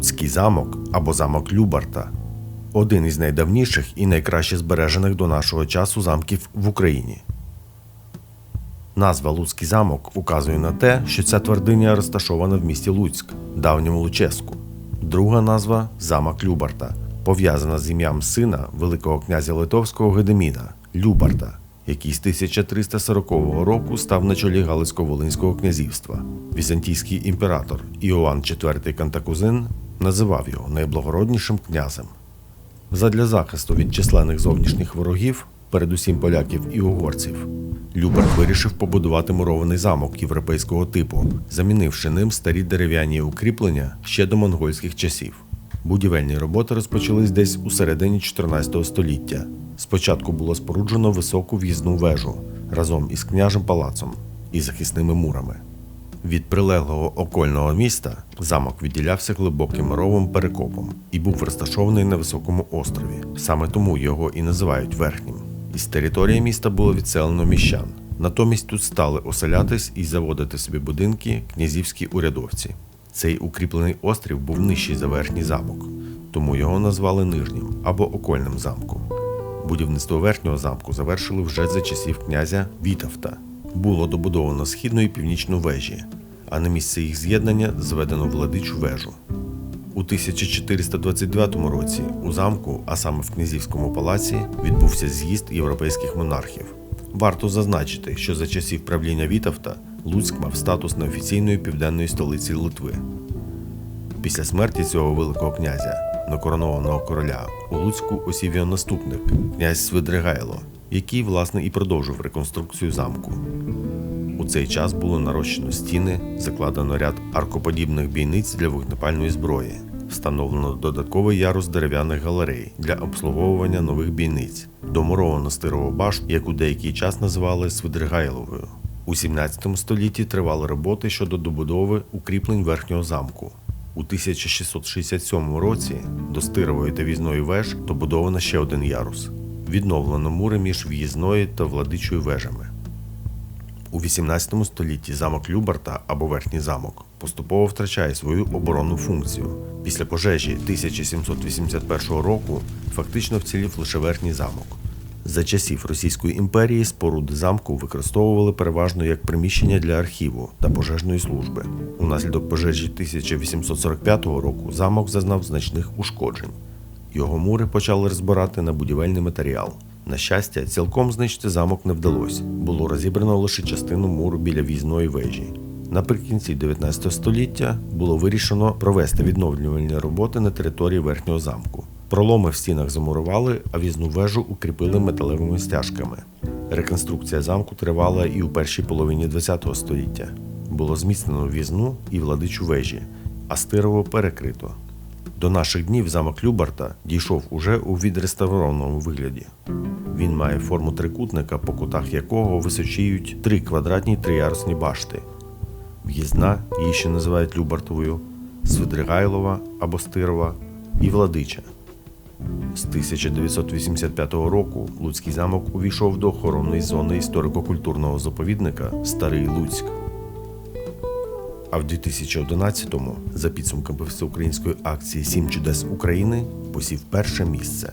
Луцький замок або замок Любарта один із найдавніших і найкраще збережених до нашого часу замків в Україні. Назва Луцький замок указує на те, що ця твердиня розташована в місті Луцьк, давньому Луческу. Друга назва замок Любарта, пов'язана з ім'ям сина Великого князя Литовського Гедеміна Любарта, який з 1340 року став на чолі Галицько-Волинського князівства. Візантійський імператор Іоанн IV Кантакузин називав його найблагороднішим князем. Задля захисту від численних зовнішніх ворогів, передусім поляків і угорців, Люберт вирішив побудувати мурований замок європейського типу, замінивши ним старі дерев'яні укріплення ще до монгольських часів. Будівельні роботи розпочались десь у середині 14 століття. Спочатку було споруджено високу в'їзну вежу разом із княжим палацом і захисними мурами. Від прилеглого окольного міста замок відділявся глибоким ровом перекопом і був розташований на високому острові. Саме тому його і називають верхнім. Із території міста було відселено міщан. Натомість тут стали оселятись і заводити собі будинки князівські урядовці. Цей укріплений острів був нижчий за верхній замок, тому його назвали нижнім або окольним замком. Будівництво верхнього замку завершили вже за часів князя Вітовта. Було добудовано східну і північну вежі, а на місце їх з'єднання зведено владичу вежу. У 1429 році у замку, а саме в князівському палаці, відбувся з'їзд європейських монархів. Варто зазначити, що за часів правління Вітовта Луцьк мав статус неофіційної південної столиці Литви. Після смерті цього великого князя, некоронованого короля, у Луцьку осів його наступник, князь Свидригайло, який, власне, і продовжив реконструкцію замку. У цей час було нарощено стіни, закладено ряд аркоподібних бійниць для вогнепальної зброї, встановлено додатковий ярус дерев'яних галерей для обслуговування нових бійниць, домуровано стирову башту, яку деякий час називали Свидригайловою. У 17 столітті тривали роботи щодо добудови укріплень верхнього замку. У 1667 році до стирової та в'їзної веж добудовано ще один ярус. Відновлено мури між в'їзною та владичою вежами. У 18 столітті замок Любарта або Верхній замок поступово втрачає свою оборонну функцію. Після пожежі 1781 року фактично вцілів лише верхній замок. За часів Російської імперії споруди замку використовували переважно як приміщення для архіву та пожежної служби. Унаслідок пожежі 1845 року замок зазнав значних ушкоджень. Його мури почали розбирати на будівельний матеріал. На щастя, цілком знищити замок не вдалося. Було розібрано лише частину муру біля в'їзної вежі. Наприкінці 19 століття було вирішено провести відновлювальні роботи на території верхнього замку. Проломи в стінах замурували, а в'їзну вежу укріпили металевими стяжками. Реконструкція замку тривала і у першій половині ХХ століття. Було зміцнено в'їзну і владичу вежі, а стирово перекрито. До наших днів замок Любарта дійшов уже у відреставрованому вигляді. Він має форму трикутника, по кутах якого височіють три квадратні триярусні башти. В'їзна, її ще називають Любартовою, Свидригайлова або Стирова і Владича. З 1985 року Луцький замок увійшов до охоронної зони історико-культурного заповідника Старий Луцьк. А в 2011-му, за підсумками всеукраїнської акції Сім чудес України, посів перше місце.